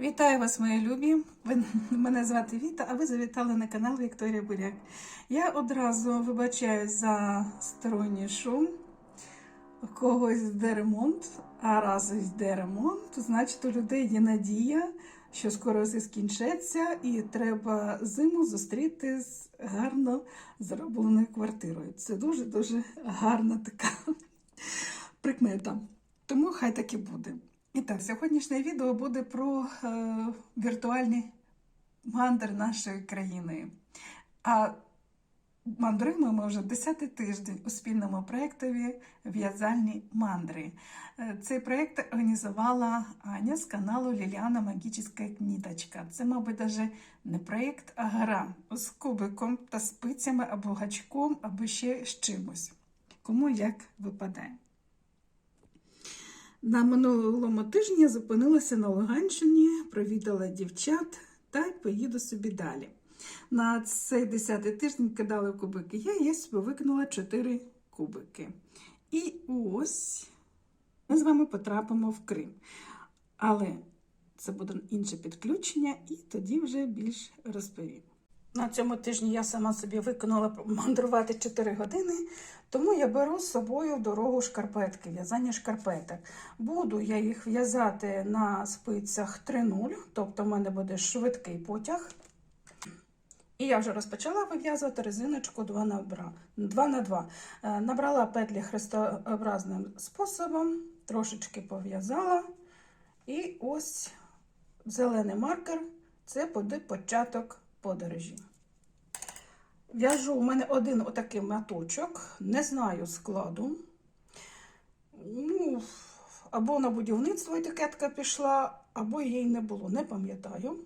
Вітаю вас, мої любі! Ви, мене звати Віта, а ви завітали на канал Вікторія Буряк. Я одразу вибачаюсь за сторонній шум. Когось йде ремонт, а раз йде ремонт, значить у людей є надія, що скоро все скінчиться, і треба зиму зустріти з гарно зробленою квартирою. Це дуже-дуже гарна така прикмета. Тому хай так і буде. І так, сьогоднішнє відео буде про е, віртуальні мандри нашої країни. А мандруємо ми вже 10-й тиждень у спільному проєктові В'язальні мандри. Е, Цей проєкт організувала Аня з каналу Ліліана Магічна Ніточка. Це, мабуть, навіть не проєкт, а гра з кубиком та спицями або гачком, або ще з чимось. Кому як випадає. На минулому тижні я зупинилася на Луганщині, провідала дівчат та й поїду собі далі. На цей 10-й тиждень кидали кубики. Я я собі викинула 4 кубики. І ось ми з вами потрапимо в Крим. Але це буде інше підключення, і тоді вже більш розповім. На цьому тижні я сама собі виконала мандрувати 4 години, тому я беру з собою в дорогу шкарпетки, в'язання шкарпеток. Буду я їх в'язати на спицях 3.0, тобто в мене буде швидкий потяг. І я вже розпочала вив'язувати резиночку 2 на 2. на 2. Е, Набрала петлі хрестообразним способом, трошечки пов'язала. І ось зелений маркер це буде початок подорожі. В'яжу у мене один отакий маточок, не знаю складу. Ну, або на будівництво етикетка пішла, або її не було, не пам'ятаю.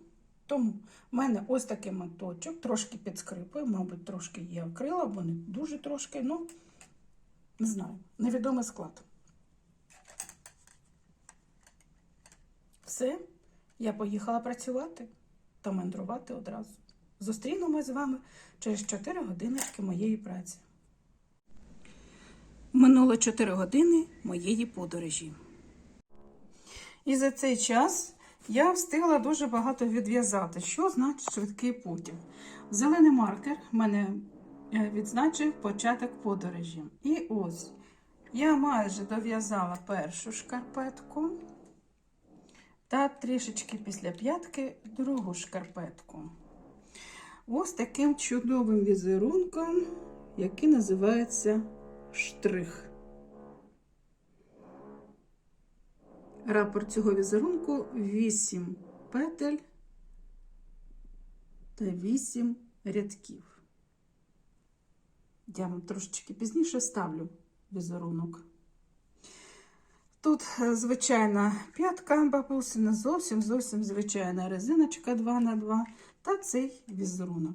Тому в мене ось такий моточок, трошки підскрипує, мабуть, трошки є акрила, або не дуже трошки, ну, не знаю, невідомий склад. Все, я поїхала працювати та мандрувати одразу. Зустрінемось з вами через 4 годиночки моєї праці. Минуло 4 години моєї подорожі. І за цей час я встигла дуже багато відв'язати. Що значить швидкий потяг? Зелений маркер мене е, відзначив початок подорожі. І ось я майже дов'язала першу шкарпетку та трішечки після п'ятки другу шкарпетку. Ось таким чудовим візерунком, який називається штрих. Рапорт цього візерунку 8 петель та 8 рядків. Я вам трошечки пізніше ставлю візерунок. Тут е, звичайна п'ятка бабусина, зовсім зовсім звичайна резиночка 2х2 та цей візерунок.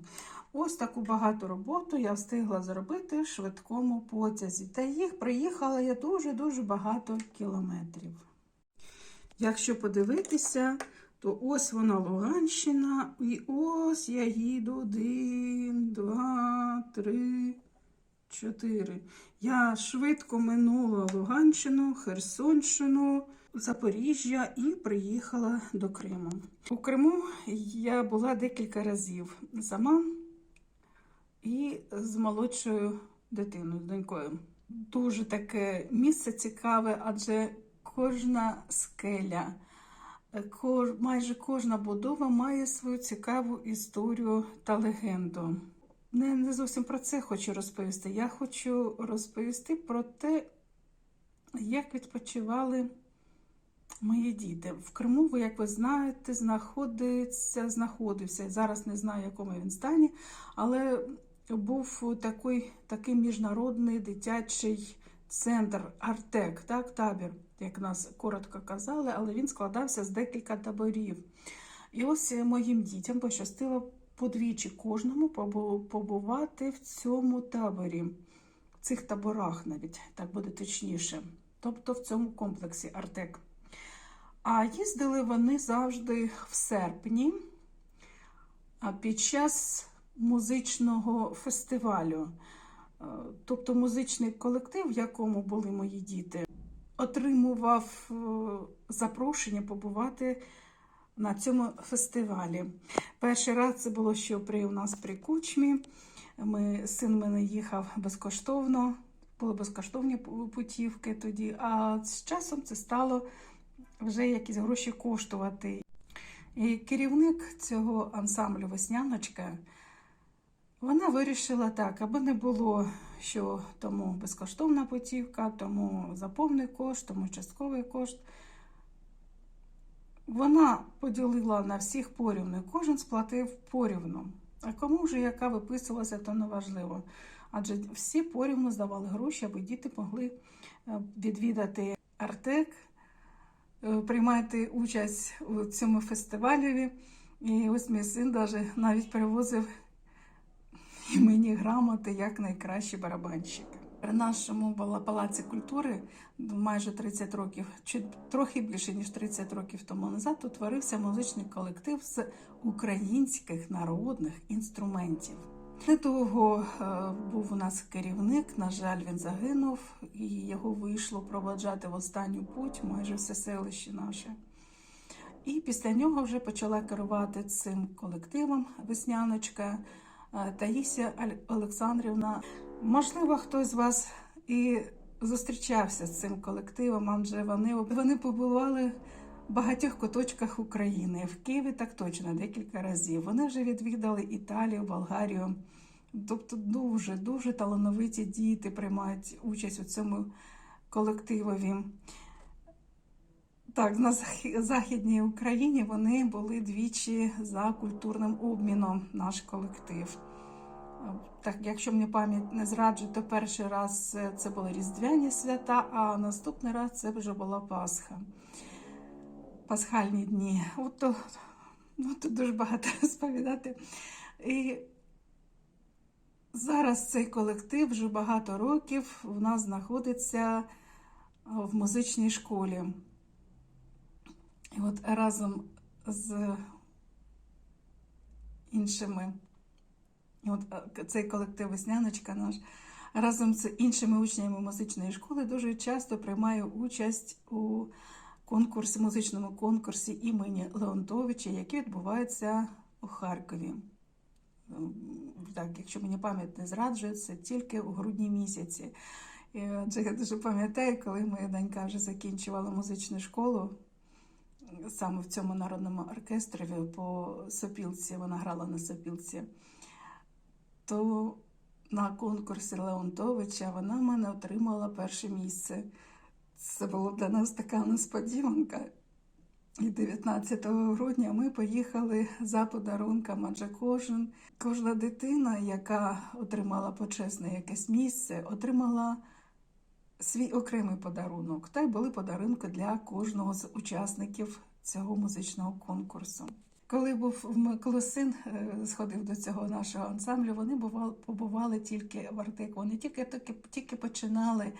Ось таку багату роботу я встигла зробити в швидкому потязі. Та їх приїхала я дуже-дуже багато кілометрів. Якщо подивитися, то ось вона Луганщина, і ось я їду один, два, три, чотири. Я швидко минула Луганщину, Херсонщину, Запоріжжя і приїхала до Криму. У Криму я була декілька разів сама і з молодшою дитиною, донькою. Дуже таке місце цікаве, адже кожна скеля, майже кожна будова має свою цікаву історію та легенду. Не, не зовсім про це хочу розповісти. Я хочу розповісти про те, як відпочивали мої діти. В Криму, ви, як ви знаєте, знаходиться, знаходився. Зараз не знаю, в якому він стані, але був такий, такий міжнародний дитячий центр Артек, так, табір, як нас коротко казали, але він складався з декілька таборів. І ось моїм дітям пощастило подвічі кожному побувати в цьому таборі, в цих таборах навіть, так буде точніше, тобто в цьому комплексі Артек. А їздили вони завжди в серпні під час музичного фестивалю. Тобто музичний колектив, в якому були мої діти, отримував запрошення побувати на цьому фестивалі. Перший раз це було ще при у нас при кучмі. Ми, син мене їхав безкоштовно, були безкоштовні путівки тоді, а з часом це стало вже якісь гроші коштувати. І керівник цього ансамблю Весняночка, вона вирішила так, аби не було, що тому безкоштовна путівка, тому за повний кошт, тому частковий кошт. Вона поділила на всіх порівну, кожен сплатив порівну. А кому вже яка виписувалася, то не важливо. Адже всі порівну здавали гроші, аби діти могли е, відвідати Артек, приймати участь у цьому фестивалі. І ось мій син даже навіть перевозив мені грамоти як найкращий барабанщик. При нашому палаці культури майже 30 років, чи трохи більше ніж 30 років тому назад, утворився музичний колектив з українських народних інструментів. Недовго е, був у нас керівник, на жаль, він загинув, і його вийшло проводжати в останню путь майже все селище наше. І після нього вже почала керувати цим колективом Весняночка е, Таїсія Олександрівна. Можливо, хтось з вас і зустрічався з цим колективом, адже вони, вони побували багатьох куточках України. В Києві так точно декілька разів. Вони вже відвідали Італію, Болгарію. Тобто дуже дуже талановиті діти приймають участь у цьому колективові. Так, на Західній Україні вони були двічі за культурним обміном наш колектив. Так, якщо мені пам'ять не зраджує, то перший раз це були Різдвяні свята, а наступний раз це вже була Пасха. Пасхальні дні. От то, ну, тут дуже багато розповідати. І зараз цей колектив вже багато років у нас знаходиться в музичній школі. І от разом з іншими. От е, цей колектив Весняночка наш разом з іншими учнями музичної школи дуже часто приймає участь у конкурсі, музичному конкурсі імені Леонтовича, який відбувається у Харкові. Так, якщо мені пам'ять не зраджує, це тільки у грудні місяці. І, я дуже пам'ятаю, коли моя донька вже закінчувала музичну школу. Саме в цьому народному оркестрі по сопілці, вона грала на сопілці то на конкурсі Леонтовича вона мене отримала перше місце. Це було для нас така несподіванка. І 19 грудня ми поїхали за подарунком, адже кожен, кожна дитина, яка отримала почесне якесь місце, отримала свій окремий подарунок. Та й були подарунки для кожного з учасників цього музичного конкурсу. Коли був коли син е, сходив до цього нашого ансамблю, вони бували, побували тільки в Артеку. Вони тільки тільки, тільки починали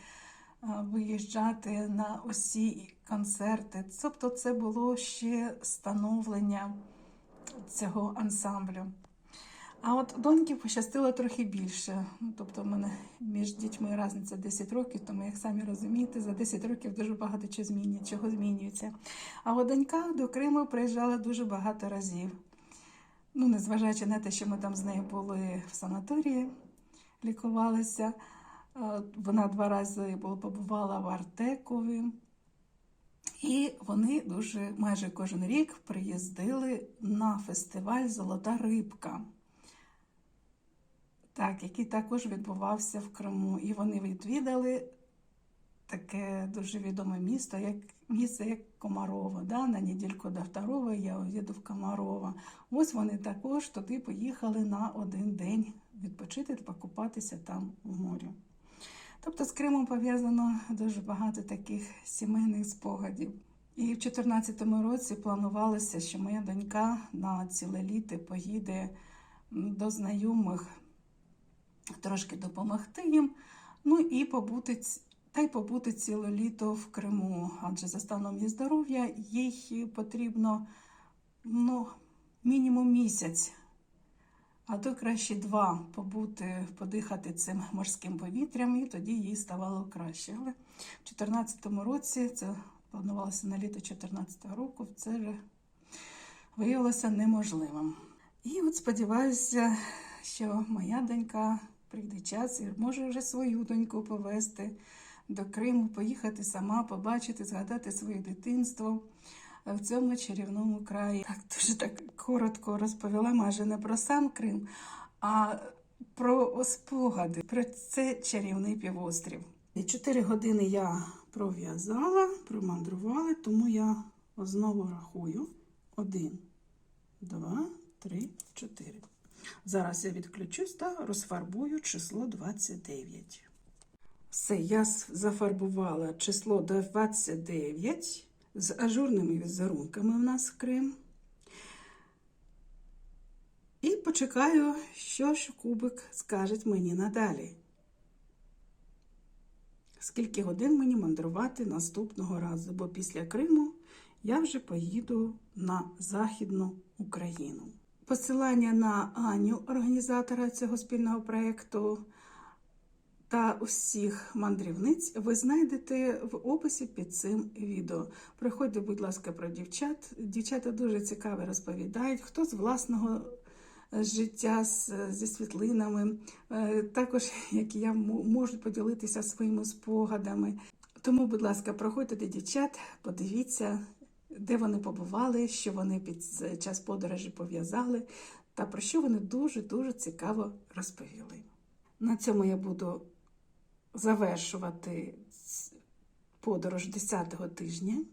виїжджати на усі концерти. Тобто, це було ще становлення цього ансамблю. А от доньки пощастило трохи більше. Тобто, в мене між дітьми різниця 10 років, тому, як самі розумієте, за 10 років дуже багато чого змінюється. Чого змінюється. А от донька до Криму приїжджала дуже багато разів. Ну, незважаючи на те, що ми там з нею були в санаторії, лікувалися. Вона два рази побувала в Артекові. І вони дуже майже кожен рік приїздили на фестиваль Золота рибка так, який також відбувався в Криму. І вони відвідали таке дуже відоме місто, як місце як Комарова. Да? На недільку до второго я їду в Комарова. Ось вони також туди поїхали на один день відпочити покупатися там у морі. Тобто з Кримом пов'язано дуже багато таких сімейних спогадів. І в 2014 році планувалося, що моя донька на ціле літо поїде до знайомих трошки допомогти їм, ну і побути та й побути ціле літо в Криму, адже за станом її здоров'я їй потрібно ну, мінімум місяць, а то краще два побути, подихати цим морським повітрям, і тоді їй ставало краще. Але в 2014 році це планувалося на літо 2014 року, це вже виявилося неможливим. І от сподіваюся, що моя донька прийде час і може вже свою доньку повезти до Криму, поїхати сама, побачити, згадати своє дитинство в цьому чарівному краї. Так дуже так коротко розповіла, майже не про сам Крим, а про спогади, про цей чарівний півострів. Чотири години я пров'язала, промандрувала, тому я знову рахую. Один, два, три, чотири. Зараз я відключусь та розфарбую число 29. Все, я зафарбувала число 29 з ажурними візерунками у нас Крим. І почекаю, що ж кубик скаже мені надалі. Скільки годин мені мандрувати наступного разу, бо після Криму я вже поїду на Західну Україну. Посилання на Аню, організатора цього спільного проєкту, та усіх мандрівниць ви знайдете в описі під цим відео. Приходьте, будь ласка, про дівчат. Дівчата дуже цікаво розповідають, хто з власного життя зі світлинами, е, також як я м- можуть поділитися своїми спогадами. Тому, будь ласка, проходьте до дівчат, подивіться, де вони побували, що вони під час подорожі пов'язали, та про що вони дуже-дуже цікаво розповіли. На цьому я буду завершувати подорож 10-го тижня.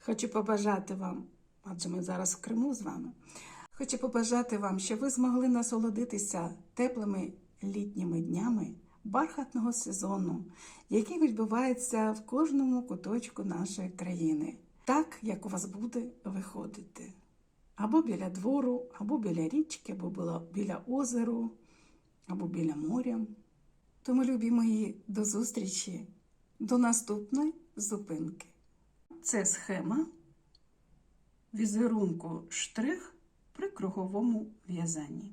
Хочу побажати вам, адже ми зараз в Криму з вами. Хочу побажати вам, щоб ви змогли насолодитися теплими літніми днями бархатного сезону, який відбувається в кожному куточку нашої країни, так як у вас буде виходити. Або біля двору, або біля річки, або біля- озеру, або біля моря. Тому, любі мої, до зустрічі, до наступної зупинки. Це схема візерунку штрих при круговому в'язанні.